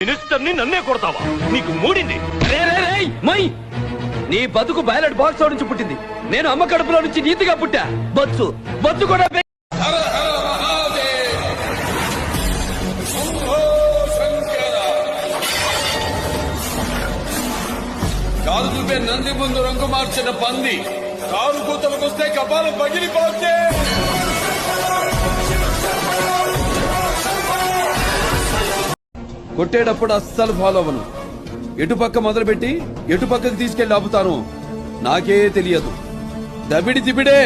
మినిస్టర్ని నన్నే కొడతావా? నీకు మూడింది. రే, రే, రేయ్, మై! నీ బతుకు బ్యాలెట్ బాక్స్ నుంచి పుట్టింది. నేను అమ్మ కడుపులో నుంచి నీతిగా పుట్టా. బొత్సు బొత్సు కూడా కాలు చూపే నంది ముందు రంగు మార్చిన పంది. కారు కూతలకొస్తే కపాలం పగిలిపోతే. కొట్టేటప్పుడు అస్సలు ఫాలో అవ్వను. ఎటుపక్క మొదలుపెట్టి ఎటుపక్కకు తీసుకెళ్ళి ఆపుతాను నాకే తెలియదు. దబిడి దిబిడే!